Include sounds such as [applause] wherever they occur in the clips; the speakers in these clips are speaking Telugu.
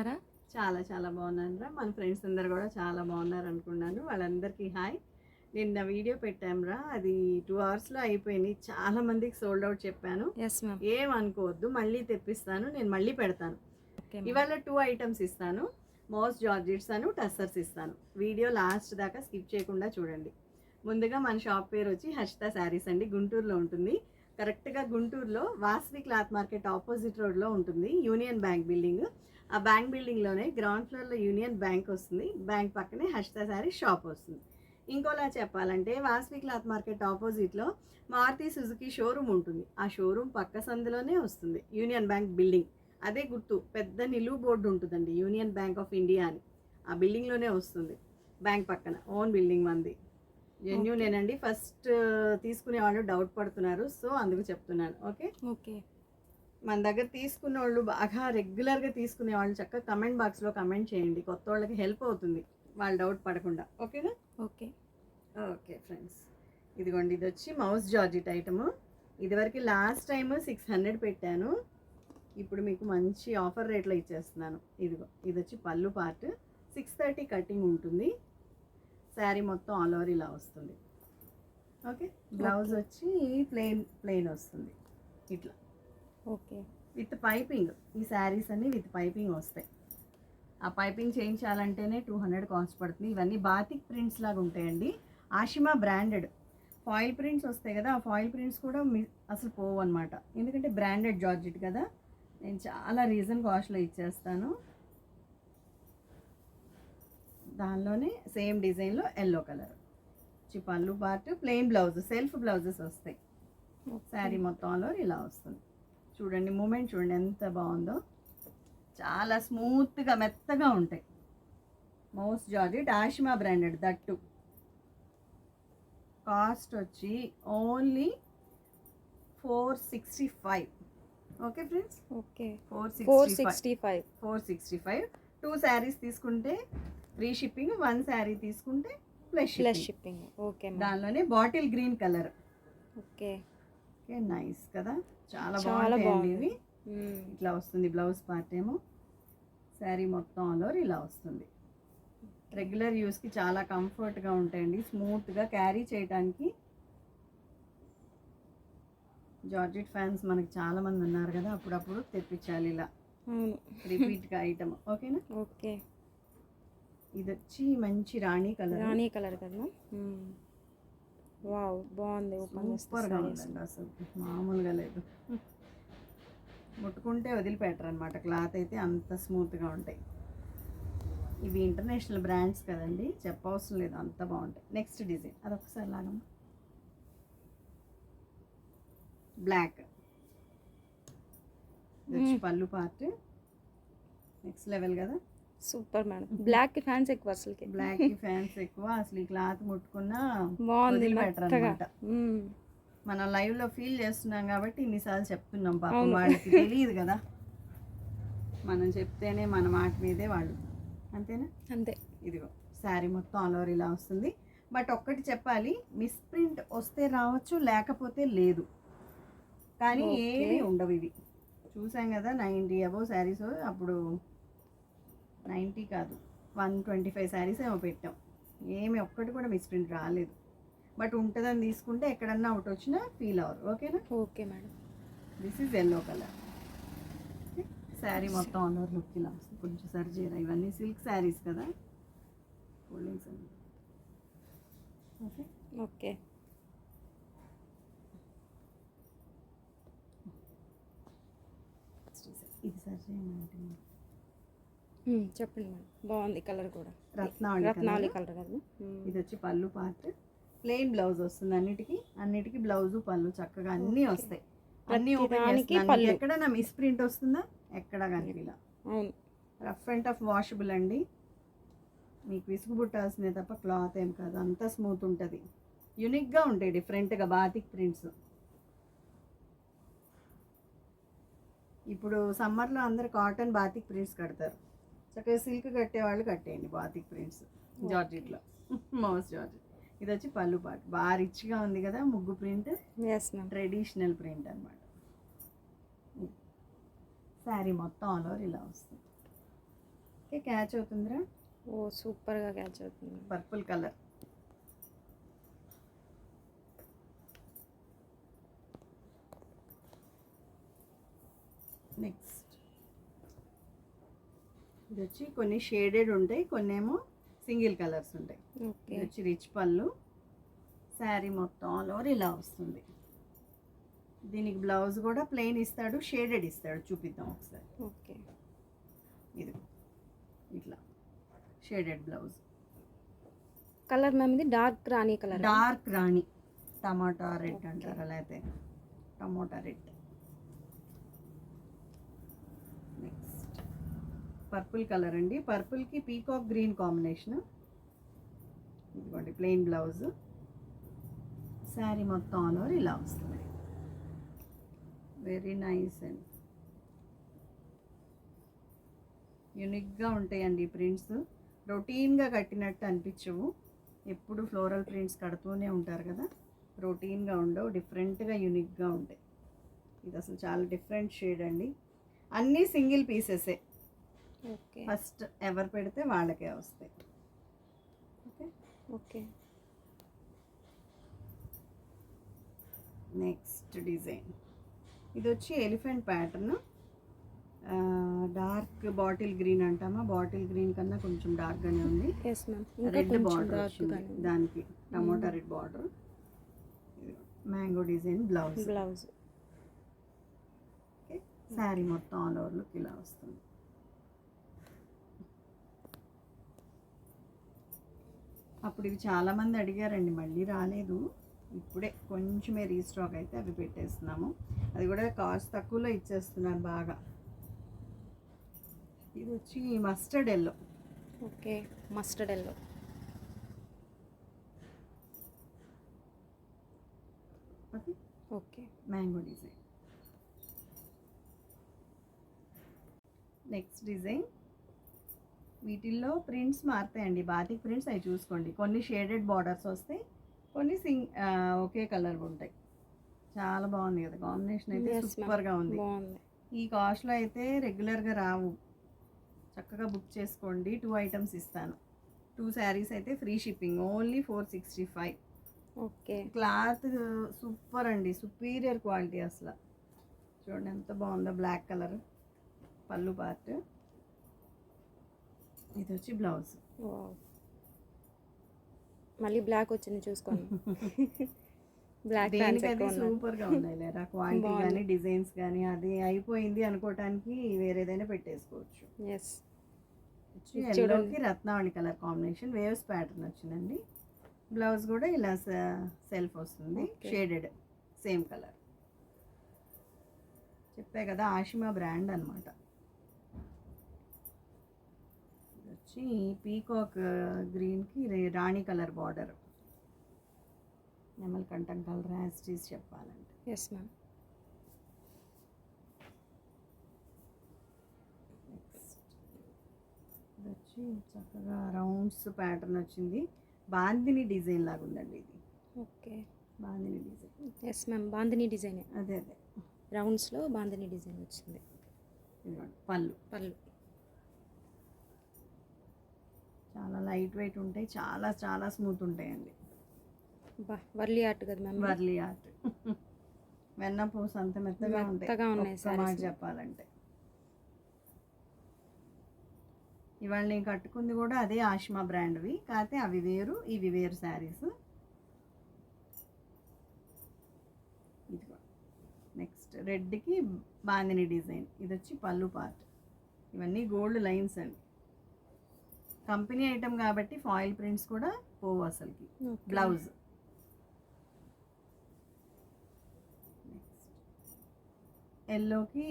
బాగున్నారా? చాలా చాలా బాగున్నాను రా మన ఫ్రెండ్స్ అందరు కూడా చాలా బాగున్నారు అనుకున్నాను వాళ్ళందరికీ హాయ్. నిన్న వీడియో పెట్టాంరా. అది టూ అవర్స్లో అయిపోయింది. చాలా మందికి సోల్డ్ అవుట్ చెప్పాను. ఎస్ మ్యామ్ ఏం అనుకోవద్దు మళ్ళీ తెప్పిస్తాను. నేను మళ్ళీ పెడతాను. ఇవాళ టూ ఐటమ్స్ ఇస్తాను. మోస్ జార్జిట్స్ అను టస్సర్స్ ఇస్తాను. వీడియో లాస్ట్ దాకా స్కిప్ చేయకుండా చూడండి. ముందుగా మన షాప్ పేరు వచ్చి హర్షిత శారీస్ అండి. గుంటూరులో ఉంటుంది. కరెక్ట్గా గుంటూరులో వాస్వి క్లాత్ మార్కెట్ ఆపోజిట్ రోడ్లో ఉంటుంది. Union bank building. ఆ బ్యాంక్ బిల్డింగ్లోనే గ్రౌండ్ ఫ్లోర్లో యూనియన్ బ్యాంక్ వస్తుంది. బ్యాంక్ పక్కనే హర్షిత శారీ షాప్ వస్తుంది. ఇంకోలా చెప్పాలంటే వాస్వి క్లాత్ మార్కెట్ ఆపోజిట్లో మారుతి సుజుకి షోరూమ్ ఉంటుంది. ఆ షోరూమ్ పక్క సందులోనే వస్తుంది. Union bank building. అదే గుర్తు పెద్ద నిలువు బోర్డు ఉంటుందండి యూనియన్ బ్యాంక్ ఆఫ్ ఇండియా అని. ఆ బిల్డింగ్లోనే వస్తుంది. బ్యాంక్ పక్కన ఓన్ బిల్డింగ్ మంది. జెన్యునేనండి ఫస్ట్ తీసుకునే వాళ్ళు డౌట్ పడుతున్నారు. సో అందుకు చెప్తున్నాను. ఓకే? ఓకే. మన దగ్గర తీసుకున్న వాళ్ళు బాగా రెగ్యులర్గా తీసుకునే వాళ్ళు చక్కగా కమెంట్ బాక్స్లో కమెంట్ చేయండి. కొత్త వాళ్ళకి హెల్ప్ అవుతుంది. వాళ్ళు డౌట్ పడకుండా. ఓకేనా ఓకే ఓకే ఫ్రెండ్స్ ఇదిగోండి ఇది వచ్చి మౌస్ జార్జిట్ ఐటము ఇదివరకు లాస్ట్ టైం సిక్స్ హండ్రెడ్ పెట్టాను. ఇప్పుడు మీకు మంచి ఆఫర్ రేట్లో ఇచ్చేస్తున్నాను. ఇదిగో ఇది వచ్చి పళ్ళు పార్ట్ సిక్స్ థర్టీ కటింగ్ ఉంటుంది. శారీ మొత్తం ఆల్ ఓవర్ ఇలా వస్తుంది. ఓకే బ్లౌజ్ వచ్చి ప్లెయిన్ ప్లెయిన్ వస్తుంది. ఇట్లా. ఓకే. With piping. ఈ శారీస్ అన్ని విత్ పైపింగ్ వస్తాయి. ఆ పైపింగ్ చేయించాలంటేనే టూ హండ్రెడ్ కాస్ట్ పడుతుంది. ఇవన్నీ బాతిక్ ప్రింట్స్ లాగా ఉంటాయండి. ఆషిమా బ్రాండెడ్. ఫాయిల్ ప్రింట్స్ వస్తాయి కదా ఆ ఫాయిల్ ప్రింట్స్ కూడా మీ అసలు పోవు అనమాట ఎందుకంటే బ్రాండెడ్ జార్జెట్ కదా. నేను చాలా రీజన్ కాస్ట్లో ఇచ్చేస్తాను. దానిలోనే సేమ్ డిజైన్లో yellow colour. Pallu part plain blouse self blouses వస్తాయి. శారీ మొత్తంలో ఇలా వస్తుంది. చూడండి మూమెంట్ చూడండి ఎంత బాగుందో. చాలా స్మూత్గా మెత్తగా ఉంటాయి. Moss georgette Ashima branded that. Cost వచ్చి only four sixty five. Okay friends? Okay. Four four sixty five. Four sixty five. Two saris తీసుకుంటే ఫ్రీ షిప్పింగ్ వన్ శారీ తీసుకుంటే ప్లస్ ప్లస్ షిప్పింగ్ ఓకే దానిలోనే bottle green colour. Okay. Nice కదా. చాలా బాగుంటాయండి. ఇవి. ఇట్లా వస్తుంది బ్లౌజ్ పార్ట్ ఏమో. శారీ మొత్తం ఆల్ ఓవర్ ఇలా వస్తుంది. రెగ్యులర్ యూస్కి చాలా కంఫర్ట్గా ఉంటాయండి. స్మూత్గా క్యారీ చేయడానికి జార్జెట్ ఫ్యాన్స్ మనకి చాలా మంది ఉన్నారు కదా అప్పుడప్పుడు తెప్పించాలి ఇలా. రిపీట్గా ఐటమ్ ఓకేనా ఓకే. ఇది వచ్చి మంచి రాణి కలర్ రాణి కలర్ కదా. వావ్ బాగుంది సూపర్గా. ఉందండి అసలు. మామూలుగా లేదు. ముట్టుకుంటే వదిలిపెట్టరు అనమాట క్లాత్ అయితే అంత స్మూత్గా ఉంటాయి. ఇవి ఇంటర్నేషనల్ బ్రాండ్స్ కదండి. చెప్పవసరం లేదు అంత బాగుంటాయి. Next design. అదొకసారి లాగమ్మా. Black. Pallu part. Next level కదా. Super madam. బ్లాక్ ఫ్యాన్స్ ఎక్కువ అసలుకి. బ్లాక్ ఫ్యాన్స్ ఎక్కువ అసలు ఈ క్లాత్ ముట్టుకున్నా బాగుంది. మనం లైవ్లో ఫీల్ చేస్తున్నాం కాబట్టి ఇన్నిసార్లు చెప్తున్నాం పాపం. వాళ్ళకి తెలియదు కదా. మనం చెప్తేనే మన మాట మీదే వాళ్ళు. అంతేనా? అంతే. ఇదిగో శారీ మొత్తం ఆల్ ఓవర్ ఇలా వస్తుంది. బట్ ఒక్కటి చెప్పాలి మిస్ప్రింట్ వస్తే రావచ్చు లేకపోతే లేదు. కానీ. ఏవి ఉండవు ఇవి. చూసాం కదా నైంటీ అబౌవ్ శారీస్ అప్పుడు నైంటీ కాదు. వన్ ట్వంటీ ఫైవ్ శారీస్ ఏమో పెట్టాం. ఏమి ఒక్కటి కూడా మిస్ప్రింట్ రాలేదు. బట్ ఉంటుందని తీసుకుంటే ఎక్కడన్నా అవుట్ వచ్చినా ఫీల్ అవ్వరు. ఓకేనా? Okay madam. This is yellow colour sari మొత్తం ఆల్ ఓవర్ లుక్ ఇలా. వస్తుంది కొంచెం సరి చేయరా ఇవన్నీ సిల్క్ శారీస్ కదా? ఫోల్డింగ్స్ అన్ని. ఓకే. ఓకే ఇది సరి చేయమంటే. చెప్పండి మేడం. బాగుంది కలర్ కూడా. రత్నావళి రత్నావళి colour. కలర్ కదా. ఇది వచ్చి పళ్ళు పార్ట్. ప్లెయిన్ బ్లౌజ్ వస్తుంది అన్నిటికీ. అన్నిటికీ బ్లౌజ్ పళ్ళు చక్కగా అన్నీ. వస్తాయి. అన్నీ ఓపెన్ పళ్ళు. ఎక్కడైనా మిస్ ప్రింట్ వస్తుందా? ఎక్కడా కనిపిలా. అవును. రఫ్ అండ్ టఫ్ వాషబుల్ అండి. మీకు విసుగు పుట్టాల్సిందే తప్ప క్లాత్ ఏం కాదు. అంతా స్మూత్ ఉంటుంది. యునిక్గా ఉంటాయి డిఫరెంట్గా బాతిక్ ప్రింట్స్ ఇప్పుడు సమ్మర్లో అందరు కాటన్ బాతిక్ ప్రింట్స్ కడతారు. చక్కగా సిల్క్ కట్టేవాళ్ళు కట్టేయండి బాతిక్ ప్రింట్స్ జార్జెట్లో. Moss georgette. ఇది వచ్చి పళ్ళు పాటు. బాగా రిచ్గా ఉంది కదా ముగ్గు ప్రింట్ ట్రెడిషనల్ ప్రింట్ అనమాట శారీ మొత్తం ఆల్ ఓవర్ ఇలా వస్తుంది. ఓకే క్యాచ్ అవుతుందిరా? ఓ సూపర్గా క్యాచ్ అవుతుంది. పర్పుల్ కలర్ నెక్స్ట్ ఇది వచ్చి కొన్ని షేడెడ్ ఉంటాయి కొన్ని ఏమో సింగిల్ కలర్స్ ఉంటాయి. ఓకే. ఇది వచ్చి రిచ్ పళ్ళు శారీ మొత్తం ఆల్ ఓవర్ ఇలా వస్తుంది. దీనికి బ్లౌజ్ కూడా ప్లెయిన్ ఇస్తాడు షేడెడ్ ఇస్తాడు చూపిద్దాం ఒకసారి. ఓకే. ఇది ఇట్లా షేడెడ్ బ్లౌజ్ కలర్ మ్యామ్ ఇది dark rani colour? Dark rani tomato red అంటారా లేకపోతే tomato red next purple colour అండి. పర్పుల్కి పీకాక్ గ్రీన్ కాంబినేషన్. ఇదిగోండి ప్లెయిన్ బ్లౌజ్. శారీ మొత్తం ఆల్ ఓవర్ ఇలా వస్తుంది. Very nice and. యూనిక్గా ఉంటాయండి ప్రింట్స్. రొటీన్గా కట్టినట్టు అనిపించవు. ఎప్పుడు ఫ్లోరల్ ప్రింట్స్ కడుతూనే ఉంటారు కదా. రొటీన్గా ఉండవు డిఫరెంట్గా యూనిక్గా ఉంటాయి. ఇది అసలు చాలా డిఫరెంట్ షేడ్ అండి. అన్నీ సింగిల్ పీసెసే. ఫస్ట్ ఎవరు పెడితే వాళ్ళకే వస్తాయి. ఓకే? ఓకే. Next design. ఇది వచ్చి elephant pattern. Dark bottle green అంటామా? బాటిల్ గ్రీన్ కన్నా కొంచెం డార్క్గానే ఉంది. రెడ్ బార్డర్ వచ్చింది దానికి. Tomato red border mango design blouse. Blouse. Sari మొత్తం ఆల్ ఓవర్ లుక్ ఇలా వస్తుంది. అప్పుడు ఇవి చాలా మంది అడిగారండి మళ్ళీ రాలేదు. ఇప్పుడే కొంచెమే రీస్టాక్ అయితే అవి పెట్టేస్తున్నాము. అది కూడా కాస్ట్ తక్కువలో ఇచ్చేస్తున్నాను బాగా. ఇది వచ్చి mustard yellow. Okay mustard yellow. అది okay. Mango design. Next design. వీటిల్లో ప్రింట్స్ మారుతాయండి. బాతిక్ ప్రింట్స్ అవి చూసుకోండి. కొన్ని షేడెడ్ బార్డర్స్ వస్తాయి కొన్ని సింగ్ ఒకే కలర్ ఉంటాయి. చాలా బాగుంది కదా. కాంబినేషన్ అయితే. సూపర్గా ఉంది. ఈ కాస్ట్లో అయితే రెగ్యులర్గా రావు. చక్కగా బుక్ చేసుకోండి. టూ ఐటమ్స్ ఇస్తాను. టూ శారీస్ అయితే free shipping. Only four sixty five. Okay. Cloth super అండి. సుపీరియర్ క్వాలిటీ అసలు. చూడండి ఎంత బాగుందో. Black colour. పళ్ళు పార్ట్. ఇది వచ్చి బ్లౌజ్. మళ్ళీ బ్లాక్ వచ్చింది చూసుకోండి. బ్లాక్ ఎక్కువ ఉన్నాయి. సూపర్గా ఉన్నాయి లేరా? క్వాలిటీ. కానీ డిజైన్స్ కానీ అది అయిపోయింది అనుకోవటానికి వేరేదైనా పెట్టేసుకోవచ్చు. ఎస్ చూడండి. Ratnavali colour combination waves pattern వచ్చిందండి. బ్లౌజ్ కూడా ఇలా సెల్ఫ్ వస్తుంది. షేడెడ్ సేమ్ కలర్ చెప్పా కదా ఆషిమా బ్రాండ్ అనమాట వచ్చి పీకాక్ గ్రీన్కి రాణి కలర్ బార్డర్. నెమల్ కంఠం కలర్ యాస్టీస్ చెప్పాలంటే. ఎస్ మ్యామ్ వచ్చి చక్కగా రౌండ్స్ ప్యాటర్న్ వచ్చింది. బాందిని డిజైన్ లాగా ఉందండి ఇది. Okay. Bandhani design. Yes ma'am bandhani design. అదే అదే. రౌండ్స్లో బాందిని డిజైన్ వచ్చింది. పళ్ళు. పళ్ళు. చాలా లైట్ వెయిట్ ఉంటాయి చాలా చాలా స్మూత్ ఉంటాయండి. బా వర్లీ ఆర్ట్ కదా మ్యామ్ వర్లీ ఆర్ట్. వెన్న పూస అంత మెత్తగా ఉంటాయి. మాట. చెప్పాలంటే. ఇవాళ నేను కట్టుకుంది కూడా అదే ఆష్మా బ్రాండ్వి కాకపోతే అవి వేరు ఇవి వేరు శారీస్ ఇదిగో నెక్స్ట్ రెడ్కి బాందిని డిజైన్. ఇది వచ్చి పళ్ళు పార్ట్. ఇవన్నీ గోల్డ్ లైన్స్ అండి. కంపెనీ ఐటమ్ కాబట్టి ఫాయిల్ ప్రింట్స్ కూడా పోవు అసలుకి. బ్లౌజ్. ఎల్లోకి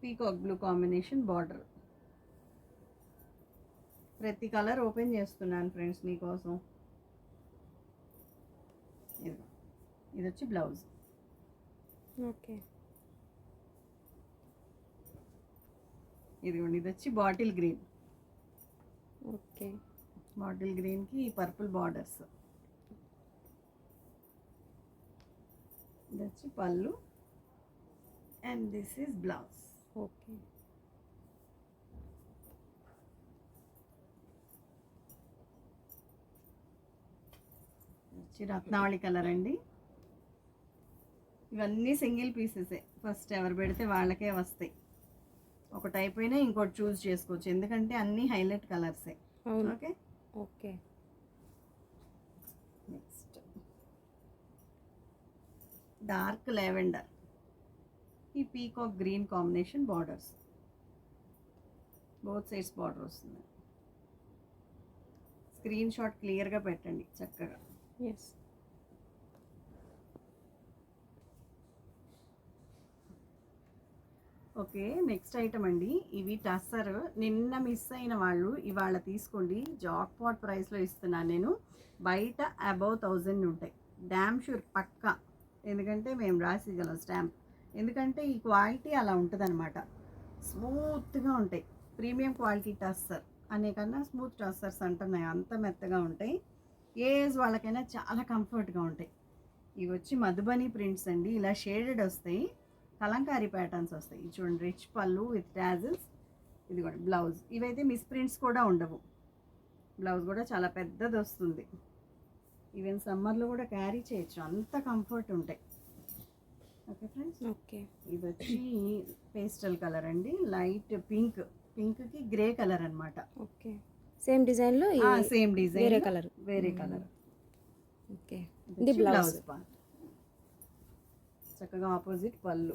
పీకాక్ బ్లూ కాంబినేషన్ బార్డర్. ప్రతి కలర్ ఓపెన్ చేస్తున్నాను ఫ్రెండ్స్ మీకోసం ఇది ఇది వచ్చి బ్లౌజ్. ఓకే. ఇదిగోండి ఇది వచ్చి బాటిల్ గ్రీన్. ఓకే. బాటిల్ గ్రీన్కి పర్పుల్ బార్డర్స్. ఇది వచ్చి pallu. And this is blouse. Okay. వచ్చి రత్నావళి కలర్ అండి. ఇవన్నీ సింగిల్ పీసెసే. ఫస్ట్ ఎవరు పెడితే వాళ్ళకే వస్తాయి. ఒకటి అయిపోయినా ఇంకోటి చూస్ చేసుకోవచ్చు. ఎందుకంటే అన్నీ హైలైట్ కలర్సే. Okay? Okay. Next. Dark lavender. ఈ peacock green combination borders. Both sides border వస్తుంది. స్క్రీన్ షాట్ క్లియర్గా పెట్టండి చక్కగా. ఎస్ ఓకే నెక్స్ట్ ఐటమ్ అండి. ఇవి టస్సర్. నిన్న మిస్ అయిన వాళ్ళు ఇవాళ తీసుకోండి. జాక్ పాట్ ప్రైస్లో ఇస్తున్నాను నేను. బయట అబౌవ్ థౌజండ్ ఉంటాయి. డ్యామ్ షూర్ పక్కా. ఎందుకంటే మేము రాసిగలం స్టాంప్. ఎందుకంటే ఈ క్వాలిటీ అలా ఉంటుందన్నమాట. స్మూత్గా ఉంటాయి. Premium quality tussar. అనే కన్నా స్మూత్ టస్సర్స్ అంటున్నాయి. అంత మెత్తగా ఉంటాయి. ఏజ్ వాళ్ళకైనా చాలా కంఫర్ట్గా ఉంటాయి. ఇవి వచ్చి మధుబని ప్రింట్స్ అండి. ఇలా షేడెడ్ వస్తాయి. కలంకారీ ప్యాటర్న్స్ వస్తాయి. ఇది చూడండి రిచ్ పళ్ళు విత్ టాజిల్స్ ఇది కూడా బ్లౌజ్ ఇవైతే మిస్ ప్రింట్స్ కూడా ఉండవు. బ్లౌజ్ కూడా చాలా పెద్దది వస్తుంది. ఈవెన్ సమ్మర్లో కూడా క్యారీ చేయొచ్చు. అంత కంఫర్ట్ ఉంటాయి. ఓకే ఫ్రెండ్స్ ఓకే ఇది వచ్చి పేస్టల్ కలర్ అండి. లైట్ పింక్ పింక్కి గ్రే కలర్ అనమాట ఓకే సేమ్ డిజైన్లో సేమ్ డిజైన్ వేరే కలర్ వేరే కలర్ ఓకే ఇది బ్లౌజ్ చక్కగా ఆపోజిట్ పళ్ళు.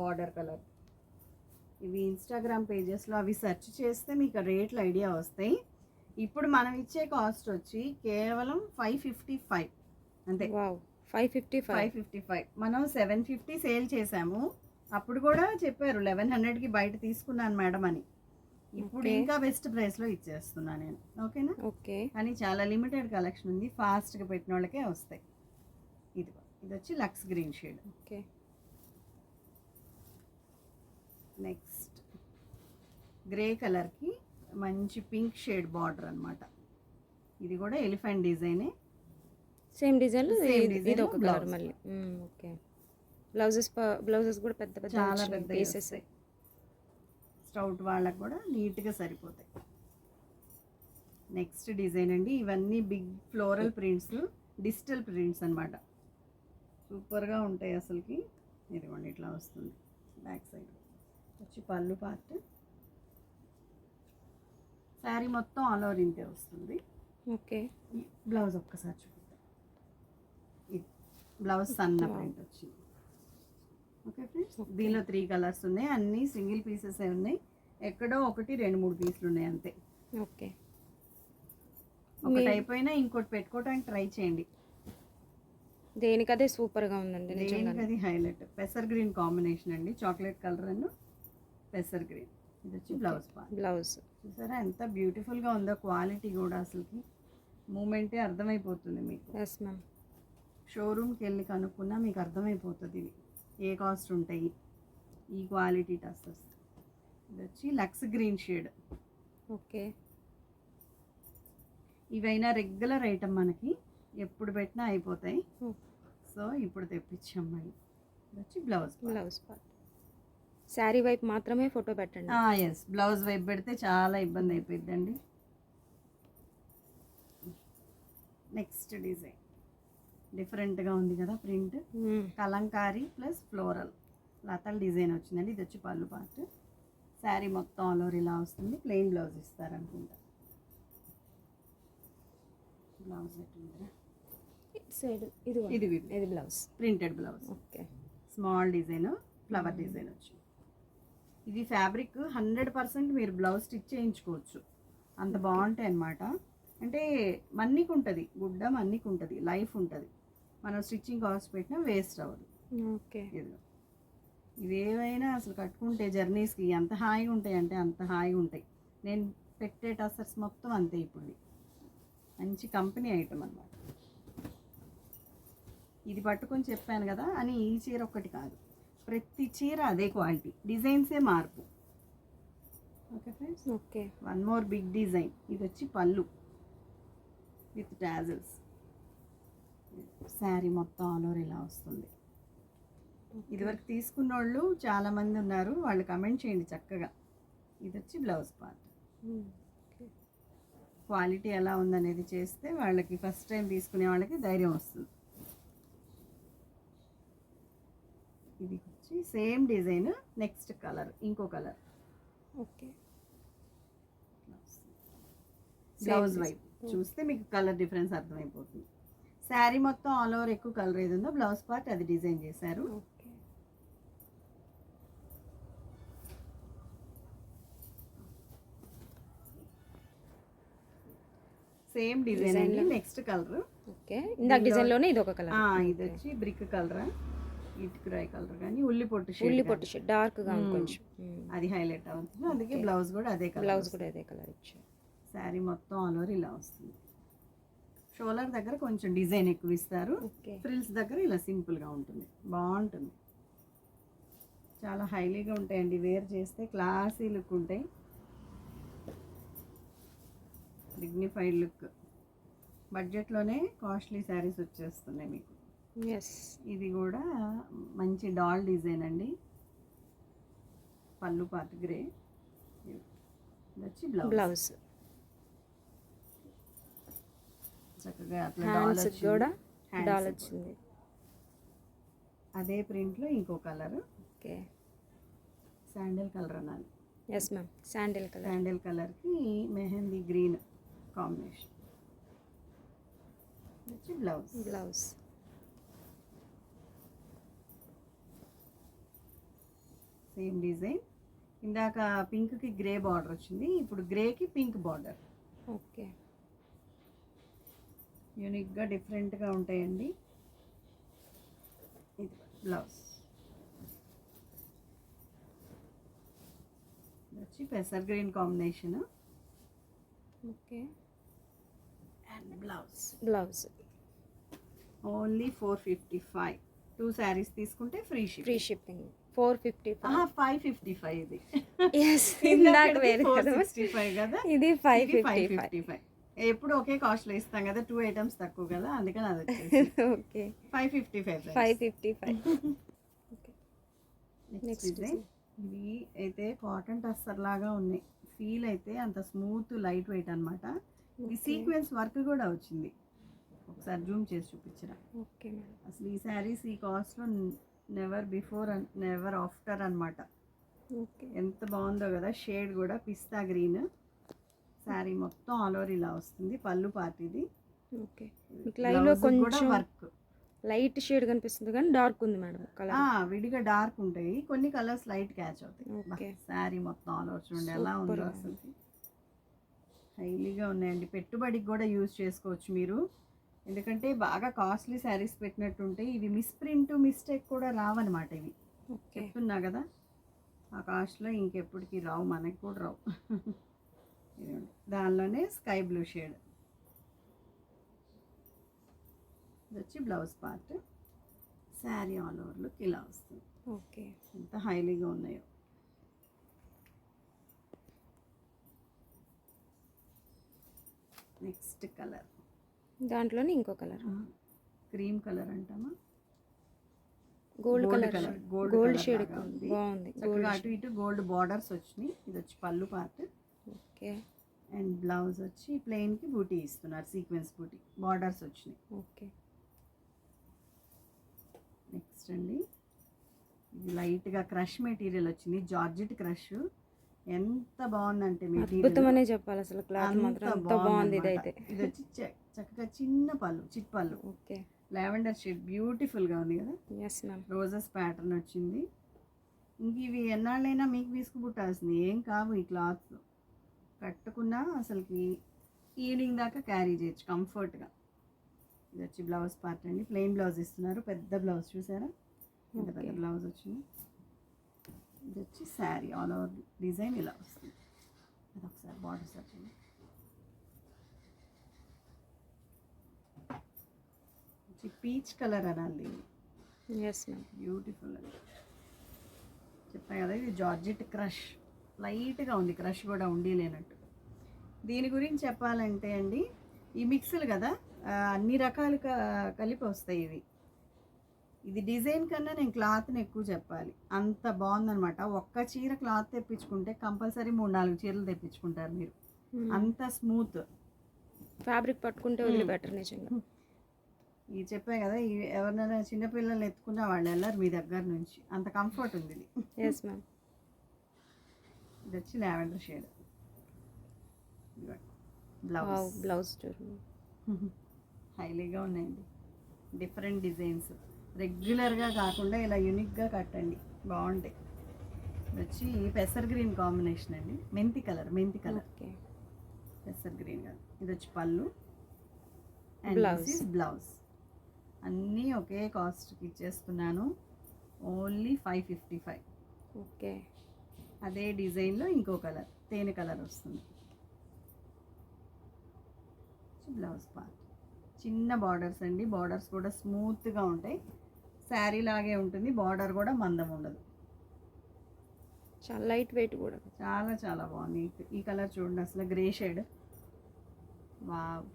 Border colour. ఇవి ఇన్స్టాగ్రామ్ పేజెస్లో అవి సెర్చ్ చేస్తే మీకు రేట్లు ఐడియా వస్తాయి. ఇప్పుడు మనం ఇచ్చే కాస్ట్ వచ్చి కేవలం ఫైవ్ ఫిఫ్టీ ఫైవ్ అంతే. Five fifty five fifty five మనం సెవెన్ ఫిఫ్టీ సేల్ చేసాము అప్పుడు కూడా చెప్పారు లెవెన్ హండ్రెడ్కి బయట తీసుకున్నాను మేడం అని. ఇప్పుడు. ఇంకా బెస్ట్ ప్రైస్లో ఇచ్చేస్తున్నా నేను. ఓకేనా? ఓకే. కానీ చాలా లిమిటెడ్ కలెక్షన్ ఉంది. ఫాస్ట్గా పెట్టిన వాళ్ళకే వస్తాయి. ఇది ఇది వచ్చి Lux green shade okay. Next grey కలర్కి మంచి పింక్ షేడ్ బార్డర్ అన్నమాట. ఇది కూడా ఎలిఫెంట్ డిజైనే. సేమ్ ఇది ఒక కలర్. మళ్ళీ. ఓకే. బ్లౌజెస్ బ్లౌజెస్ కూడా పెద్ద పెద్ద చాలా పెద్ద పీసెస్ స్టౌట్ వాళ్ళకి కూడా నీట్గా సరిపోతాయి. నెక్స్ట్ డిజైన్ అండి ఇవన్నీ big floral prints digital prints అన్నమాట. సూపర్గా ఉంటాయి అసలుకి. ఇదిగోండి ఇట్లా వస్తుంది. Back side. వచ్చి పళ్ళు పార్ట్ శారీ మొత్తం ఆల్ ఓవర్ ఇంతే వస్తుంది. ఓకే. బ్లౌజ్ ఒక్కసారి చూపిద్దాం ఇది బ్లౌజ్ సన్న. ప్రింట్ వచ్చింది. Okay friends? దీనిలో త్రీ కలర్స్ ఉన్నాయి. అన్నీ సింగిల్ పీసెస్ ఉన్నాయి. ఎక్కడో ఒకటి రెండు మూడు పీసులు ఉన్నాయి అంతే. ఓకే. ఒకటి అయిపోయినా ఇంకోటి పెట్టుకోవడానికి ట్రై చేయండి. దేనికదే సూపర్గా ఉందండి దేనికి నిజంగా అది హైలైట్. పెసర్ గ్రీన్ కాంబినేషన్ అండి. చాక్లెట్ కలర్ అను పెసర్ గ్రీన్ ఇది వచ్చి బ్లౌజ్ పార్ట్. బ్లౌజ్. చూసారా? ఎంత బ్యూటిఫుల్గా ఉందో క్వాలిటీ కూడా అసలుకి. మూమెంటే అర్థమైపోతుంది మీకు. ఎస్ మ్యామ్ షోరూమ్కి వెళ్ళి కనుక్కున్నా మీకు అర్థమైపోతుంది ఇవి ఏ కాస్ట్ ఉంటాయి? ఈ క్వాలిటీ టస్సెస్ ఇది వచ్చి లక్స్ గ్రీన్ షేడ్. ఓకే. ఇవైనా రెగ్యులర్ ఐటమ్ మనకి ఎప్పుడు పెట్టినా అయిపోతాయి. సో ఇప్పుడు తెప్పించాం మళ్ళీ. ఇది వచ్చి బ్లౌజ్ బ్లౌజ్ పార్ట్. శారీ వైపు మాత్రమే ఫోటో పెట్టండి. ఎస్ బ్లౌజ్ వైపు పెడితే చాలా ఇబ్బంది అయిపోయిందండి నెక్స్ట్ డిజైన్ డిఫరెంట్గా ఉంది కదా ప్రింట్. మ్మ్. Kalamkari plus floral. లతల్ డిజైన్ వచ్చిందండి. ఇది వచ్చి పళ్ళు పార్ట్ శారీ మొత్తం ఆల్ ఓవర్ ఇలా వస్తుంది. ప్లెయిన్ బ్లౌజ్ ఇస్తారనుకుంటా. బ్లౌజ్ ఎట్లుందిరా? ఇటు సైడ్ ఇది ఇది ఇది blouse printed blouse okay small design flower design వచ్చింది. ఇది ఫ్యాబ్రిక్ హండ్రెడ్ పర్సెంట్ మీరు బ్లౌజ్ స్టిచ్ చేయించుకోవచ్చు. అంత బాగుంటాయి అన్నమాట. అంటే మన్నికి ఉంటుంది గుడ్డ మన్నికి ఉంటుంది లైఫ్ ఉంటుంది. మనం స్టిచ్చింగ్ కాస్ట్ పెట్టినా వేస్ట్ అవ్వదు. ఓకే. ఇవేవైనా అసలు కట్టుకుంటే జర్నీస్కి ఎంత హాయిగా ఉంటాయి అంటే అంత హాయిగా ఉంటాయి. నేను పెట్టే టసర్స్ మొత్తం అంతే ఇప్పుడు. మంచి కంపెనీ ఐటమ్ అన్నమాట. ఇది పట్టుకొని చెప్పాను కదా అని ఈ చీర ఒక్కటి కాదు. ప్రతి చీర అదే క్వాలిటీ. డిజైన్సే మార్పు. Okay friends. Okay. One more big design ఇది వచ్చి పళ్ళు. విత్ టాజల్స్ శారీ మొత్తం ఆల్ ఓవర్ ఇలా వస్తుంది. ఇదివరకు తీసుకున్న వాళ్ళు చాలా మంది ఉన్నారు. వాళ్ళు కమెంట్ చేయండి చక్కగా. ఇది వచ్చి బ్లౌజ్ పార్ట్ క్వాలిటీ ఎలా ఉందనేది చేస్తే వాళ్ళకి ఫస్ట్ టైం తీసుకునే వాళ్ళకి ధైర్యం వస్తుంది ఇది వచ్చి సేమ్ డిజైన్ నెక్స్ట్ కలర్ ఇంకో కలర్. ఓకే. బ్లౌజ్. వైపు చూస్తే మీకు కలర్ డిఫరెన్స్ అర్థమైపోతుంది. శారీ మొత్తం ఆల్ ఓవర్ ఎక్కువ కలర్ ఏది ఉందో బ్లౌజ్ పార్ట్ అది డిజైన్ చేశారు. ఓకే. సేమ్ డిజైన్ అండి నెక్స్ట్ కలర్. ఓకే. ఇందాక డిజైన్లోనే ఇది ఒక కలర్ ఇది వచ్చి బ్రిక్ కలర్. ఇటుకురాయి కలర్ కానీ ఉల్లి పొట్టు ఉల్లి. పొట్టు షేడ్ డార్క్గా. కొంచెం. అది హైలైట్ అవుతుంది. అందుకే. బ్లౌజ్ కూడా అదే కలర్ బ్లౌజ్ కూడా అదే కలర్ ఇచ్చారు. శారీ మొత్తం ఆల్ ఓవర్ ఇలా వస్తుంది. షోలర్ దగ్గర కొంచెం డిజైన్ ఎక్కువ ఇస్తారు. ఫ్రిల్స్ దగ్గర ఇలా సింపుల్గా ఉంటుంది. బాగుంటుంది. చాలా హైలీగా ఉంటాయండి. వేర్ చేస్తే క్లాసీ లుక్ ఉంటాయి. Dignified look. బడ్జెట్లోనే కాస్ట్లీ శారీస్ వచ్చేస్తున్నాయి మీకు. ఎస్ ఇది కూడా మంచి డాల్ డిజైన్ అండి. పళ్ళు పాత గ్రే. వచ్చి బ్లౌజ్. బ్లౌజ్. చక్కగా అట్లా డాల్ హ్యాండ్స్ వచ్చింది. కూడా డాల్. వచ్చింది. అదే ప్రింట్లో ఇంకో కలర్. ఓకే. శాండిల్ కలర్ అనాలి. Yes ma'am sandal colour sandal కలర్కి మెహందీ గ్రీన్ కాంబినేషన్. వచ్చి బ్లౌజ్. బ్లౌజ్. Same design. ఇందాక పింక్కి గ్రే బార్డర్ వచ్చింది ఇప్పుడు గ్రేకి పింక్ బార్డర్. ఓకే. యూనిక్గా డిఫరెంట్గా ఉంటాయండి. ఇది బ్లౌజ్. వచ్చి పెసర్ green combination. Okay. And blouse. Blouse. Only four fifty five. Two saris తీసుకుంటే free ship. Free shipping. Four fifty five. Fifty five ఇది. ఎస్ [laughs] ఇందాక వేరే ఫోర్ కదా సిక్స్టీ ఫైవ్ కదా? ఇది ఫైవ్ ఫైవ్. Fifty five. ఎప్పుడు ఒకే కాస్ట్లో ఇస్తాం కదా టూ ఐటమ్స్ తక్కువ కదా అందుకని అది [laughs] okay. Five fifty five five fifty five. [laughs] Next design ఇవి అయితే కాటన్ టస్సర్ లాగా ఉన్నాయి. ఫీల్ అయితే అంత స్మూత్ లైట్ వెయిట్ అన్నమాట. ఈ సీక్వెన్స్ వర్క్ కూడా వచ్చింది. ఒకసారి జూమ్ చేసి చూపించరా? ఓకే అసలు ఈ శారీస్ ఈ కాస్ట్లో నెవర్ బిఫోర్ నెవర్ ఆఫ్టర్ అన్నమాట. ఓకే. ఎంత బాగుందో కదా షేడ్ కూడా పిస్తా గ్రీన్ శారీ మొత్తం ఆల్ ఓవర్ ఇలా వస్తుంది పళ్ళు పార్టీది ఓకే. కొంచెం వర్క్ లైట్ షేడ్ కనిపిస్తుంది కానీ డార్క్ ఉంది మేడం కలర్ విడిగా డార్క్ ఉంటాయి. కొన్ని కలర్స్ లైట్ క్యాచ్ అవుతాయి. ఓకే. శారీ మొత్తం ఆల్ ఓవర్ చూడండి ఎలా ఉందో. అసలు హైలీగా ఉన్నాయండి. పెట్టుబడికి కూడా యూజ్ చేసుకోవచ్చు మీరు. ఎందుకంటే బాగా కాస్ట్లీ శారీస్ పెట్టినట్టుంటే ఇవి మిస్ప్రింట్ మిస్టేక్ కూడా రావన్నమాట ఇవి. చెప్తున్నా కదా ఆ కాస్ట్లో ఇంకెప్పటికీ రావు మనకి కూడా రావు. [laughs] దానిలోనే స్కై బ్లూ షేడ్. ఇది వచ్చి blouse part. Sari all over look ఇలా వస్తుంది. ఓకే. ఎంత హైలీగా ఉన్నాయో. Next colour. దాంట్లోనే ఇంకో కలర్. క్రీమ్ కలర్ అంటామా? Gold colour. Gold colour shade. బాగుంది. గోల్డ్ అటు ఇటు గోల్డ్ బార్డర్స్ వచ్చినాయి. ఇది వచ్చి పళ్ళు పార్ట్. ఓకే. అండ్ బ్లౌజ్ వచ్చి ప్లెయిన్కి బూటీ ఇస్తున్నారు సీక్వెన్స్ బూటీ. బార్డర్స్ వచ్చినాయి. ఓకే. నెక్స్ట్ అండి. ఇది లైట్గా క్రష్ మెటీరియల్ వచ్చింది. Georgette crush. ఎంత బాగుందంటే అద్భుతమనే చెప్పాలి అసలు క్లాత్ మాత్రం ఎంత బాగుంది ఇదైతే. ఇది వచ్చి చక్కగా చిన్న పళ్ళు చిట్ పళ్ళు. ఓకే. లావెండర్ షేడ్ బ్యూటిఫుల్గా ఉంది కదా? ఎస్ మ్యామ్ రోజెస్ ప్యాటర్న్ వచ్చింది. ఇంక ఇవి ఎన్నాళ్ళైనా మీకు విసుకుపుట్టాల్సింది ఏం కావు ఈ క్లాత్. కట్టుకున్నా అసలుకి ఈవినింగ్ దాకా క్యారీ చేయొచ్చు కంఫర్ట్గా. ఇది వచ్చి బ్లౌజ్ పార్ట్ అండి. ప్లెయిన్ బ్లౌజ్ ఇస్తున్నారు. పెద్ద బ్లౌజ్ చూసారా? ఎంత పెద్ద. బ్లౌజ్ వచ్చింది. ఇది వచ్చి శారీ ఆల్ ఓవర్ డిజైన్ ఇలా వస్తుంది అది ఒకసారి బార్డర్స్ వచ్చింది పీచ్ కలర్ అనాలి ఎస్ మ్యామ్ బ్యూటిఫుల్ అండి చెప్పా కదా ఇది జార్జెట్ క్రష్ లైట్గా ఉంది క్రష్ కూడా ఉండి లేనట్టు. దీని గురించి చెప్పాలంటే అండి ఈ మిక్స్లు కదా అన్ని రకాలుగా కలిపి వస్తాయి ఇవి. ఇది డిజైన్ కన్నా నేను క్లాత్ని ఎక్కువ చెప్పాలి. అంత బాగుందనమాట ఒక్క చీర క్లాత్ తెప్పించుకుంటే కంపల్సరీ మూడు నాలుగు చీరలు తెప్పించుకుంటారు మీరు. అంత స్మూత్. ఫ్యాబ్రిక్ పట్టుకుంటే వదిలిపెట్టరు నిజంగా. ఇది చెప్పా కదా ఈ ఎవరినైనా చిన్నపిల్లలు ఎత్తుకున్న వాళ్ళు వెళ్ళారు మీ దగ్గర నుంచి. అంత కంఫర్ట్ ఉంది ఇది. ఎస్ మ్యామ్ [laughs] ఇది వచ్చి లావెండర్ షేడ్. బ్లౌజ్. బ్లౌజ్ చూడండి. [laughs] హైలీగా ఉన్నాయండి. Different designs. రెగ్యులర్గా కాకుండా ఇలా యూనిక్గా కట్టండి. బాగుంటాయి. ఇది వచ్చి పెసర్ గ్రీన్ కాంబినేషన్ అండి. మెంతి కలర్ మెంతి కలర్. పెసర్ గ్రీన్ కాదు. ఇది వచ్చి పళ్ళు. అండ్ బ్లౌజ్ అన్నీ ఒకే కాస్ట్కి ఇచ్చేస్తున్నాను. Only five fifty five. Okay. అదే డిజైన్లో ఇంకో కలర్ తేనె కలర్ వస్తుంది. బ్లౌజ్ పార్ట్ చిన్న బార్డర్స్ అండి. బార్డర్స్ కూడా స్మూత్గా ఉంటాయి. శారీ లాగే ఉంటుంది బార్డర్ కూడా మందం ఉండదు. చాలా లైట్ వెయిట్ కూడా. చాలా చాలా బాగుంది. ఈ- కలర్ చూడండి అసలు గ్రే షేడ్. వావ్.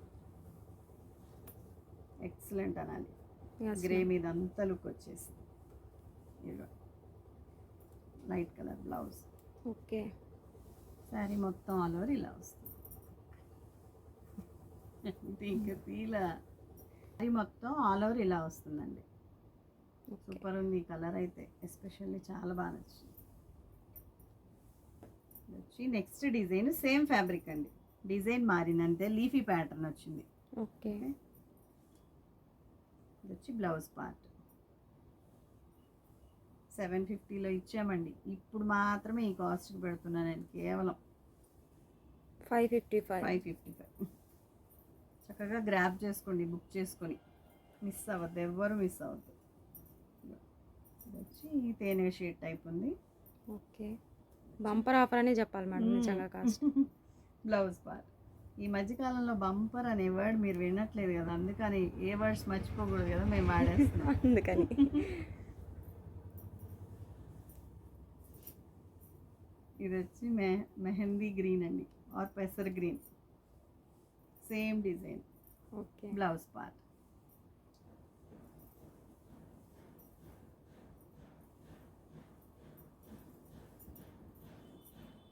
ఎక్సలెంట్ అనాలి. గ్రే. మీద అంతా లుక్ వచ్చేసి light colour blouse. Okay. Sari మొత్తం ఆల్ ఓవర్ ఇలా వస్తుంది. [laughs] ఇంకా తీల శారీ మొత్తం ఆల్ ఓవర్ ఇలా వస్తుందండి. సూపర్ ఉంది. ఈ కలర్ అయితే ఎస్పెషల్లీ చాలా బాగా నచ్చింది. వచ్చి నెక్స్ట్ డిజైన్ సేమ్ ఫ్యాబ్రిక్ అండి. డిజైన్ మారిందంతే లీఫీ ప్యాటర్న్ వచ్చింది. ఓకే. ఇది వచ్చి బ్లౌజ్ పార్ట్. సెవెన్ ఫిఫ్టీలో ఇచ్చామండి. ఇప్పుడు మాత్రమే ఈ కాస్ట్కి పెడుతున్నాను నేను కేవలం. Five fifty five. Five fifty five. చక్కగా గ్రాప్ చేసుకోండి బుక్ చేసుకొని మిస్ అవ్వద్దు. ఎవ్వరు మిస్ అవ్వద్దు. ఇది వచ్చి తేనె షేడ్ టైప్ ఉంది. ఓకే. బంపర్ ఆఫర్ అనే చెప్పాలి మేడం నిజంగా కాస్ట్. [laughs] Blouse part. ఈ మధ్యకాలంలో బంపర్ అనే వర్డ్ మీరు వినట్లేదు కదా అందుకని ఏ వర్డ్స్ మర్చిపోకూడదు కదా మేము వాడేస్తున్నాం. [laughs] అందుకని. [laughs] ఇది వచ్చి మె మెహందీ గ్రీన్ అండి or పెసర్ green. Same design. Okay. Blouse part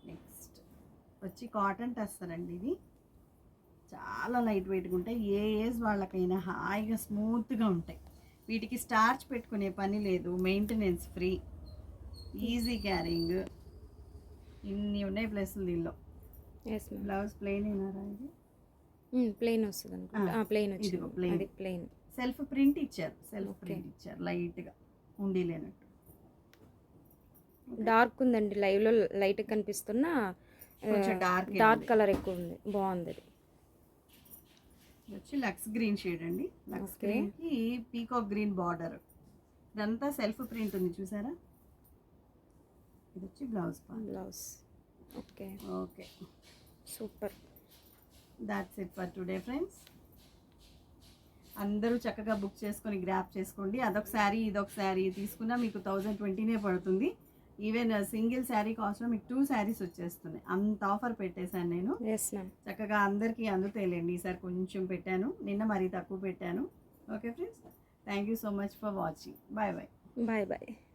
next వచ్చి కాటన్ టస్సర్ అండి ఇది. చాలా లైట్ వెయిట్గా ఉంటాయి. ఏ ఏజ్ వాళ్ళకైనా హాయిగా స్మూత్గా ఉంటాయి. వీటికి స్టార్చ్ పెట్టుకునే పని లేదు. Maintenance free. Easy carrying. ఇన్ని ఉన్నాయి ప్లస్లు దీనిలో. బ్లౌజ్ ప్లెయిన్ అయినారా ఇది? ప్లెయిన్ వస్తుంది అనుకుంటా. ప్లెయిన్ వచ్చింది. అది ప్లెయిన్. సెల్ఫ్ ప్రింట్ ఇచ్చారు. సెల్ఫ్. ప్రింట్ ఇచ్చారు. లైట్గా. ఉండి లేనట్టు. డార్క్ ఉందండి. లైవ్లో లైట్ కనిపిస్తున్న. కొంచెం డార్క్ డార్క్ కలర్ ఎక్కువ ఉంది. బాగుంది అది. వచ్చి లక్స్ గ్రీన్ షేడ్ అండి. లక్స్. గ్రీన్కి పీకాక్ గ్రీన్ బార్డర్. ఇదంతా సెల్ఫ్ ప్రింట్ ఉంది చూసారా? ఇది వచ్చి blouse blouse. Okay. Okay. Super. That's it for today friends అందరూ చక్కగా బుక్ చేసుకొని గ్రాప్ చేసుకోండి. అదొక శారీ ఇదొక శారీ తీసుకున్నా మీకు థౌజండ్ ట్వంటీనే పడుతుంది. ఈవెన్ సింగిల్ శారీ కాస్ట్లో మీకు టూ శారీస్ వచ్చేస్తున్నాయి. అంత ఆఫర్ పెట్టేశాను నేను. చక్కగా అందరికీ అందుతేలేండి ఈసారి కొంచెం పెట్టాను. నిన్న మరీ తక్కువ పెట్టాను. Okay friends thank you so much for watching bye bye bye bye